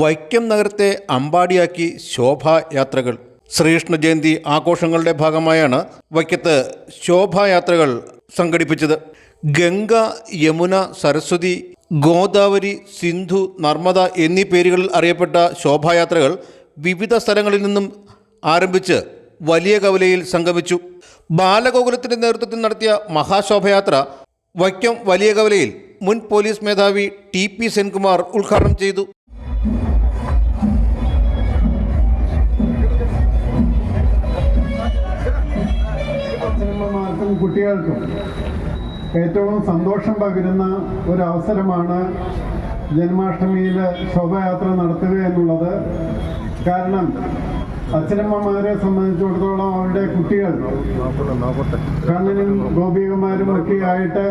വൈക്കം നഗരത്തെ അമ്പാടിയാക്കി ശോഭായാത്രകൾ. ശ്രീകൃഷ്ണ ജയന്തി ആഘോഷങ്ങളുടെ ഭാഗമായാണ് വൈക്കത്ത് ശോഭായാത്രകൾ സംഘടിപ്പിച്ചത്. ഗംഗ യമുന സരസ്വതി ഗോദാവരി സിന്ധു നർമ്മദ എന്നീ പേരുകളിൽ അറിയപ്പെട്ട ശോഭായാത്രകൾ വിവിധ സ്ഥലങ്ങളിൽ നിന്നും ആരംഭിച്ച് വലിയ കവലയിൽ സംഗമിച്ചു. ബാലഗോകുലത്തിന്റെ നേതൃത്വത്തിൽ നടത്തിയ മഹാശോഭയാത്ര വൈക്കം വലിയ കവലയിൽ മുൻ പോലീസ് മേധാവി ടി പി സെൻകുമാർ ഉദ്ഘാടനം ചെയ്തു. കുട്ടികൾക്കും ഏറ്റവും സന്തോഷം പകരുന്ന ഒരു അവസരമാണ് ജന്മാഷ്ടമിയിൽ ശോഭയാത്ര നടത്തുക എന്നുള്ളത്. കാരണം അച്ഛനമ്മമാരെ സംബന്ധിച്ചിടത്തോളം അവരുടെ കുട്ടികൾ കണ്ണനും ഗോപികമാരും ഒക്കെ ആയിട്ട്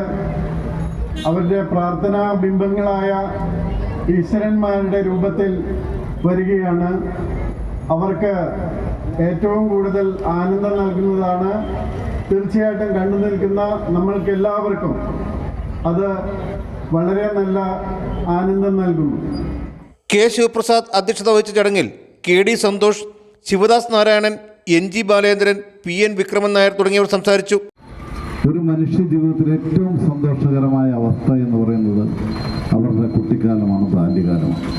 അവരുടെ പ്രാർത്ഥനാ ബിംബങ്ങളായ ഈശ്വരന്മാരുടെ രൂപത്തിൽ വരികയാണ്. അവർക്ക് ഏറ്റവും കൂടുതൽ ആനന്ദം നൽകുന്നതാണ് തീർച്ചയായിട്ടും കണ്ടു നിൽക്കുന്ന നമ്മൾക്ക് എല്ലാവർക്കും അത് വളരെ നല്ല ആനന്ദം നൽകുന്നു. കെ ശിവപ്രസാദ് അധ്യക്ഷത വഹിച്ച ചടങ്ങിൽ K D Santhosh Sivadas Narayanan N G Balendran P N Vikraman Nair തുടങ്ങിയവർ സംസാരിച്ചു. ഒരു മനുഷ്യ ജീവിതത്തിൽ ഏറ്റവും സന്തോഷകരമായ അവസ്ഥ എന്ന് പറയുന്നത് അവരുടെ കുട്ടിക്കാലമാണ് ബാല്യകാലമാണ്.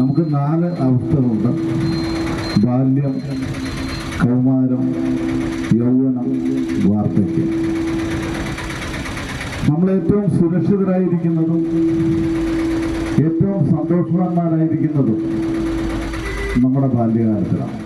നമുക്ക് നാല് അവസ്ഥകളുണ്ട്. ബാല്യം കൗമാരം യൗവനം വാർദ്ധക്യം. നമ്മൾ ഏറ്റവും സുരക്ഷിതരായിരിക്കുന്നതും ഏറ്റവും സന്തോഷവാന്മാരായിരിക്കുന്നതും നമ്മുടെ ബാല്യകാലത്തിലാണ്.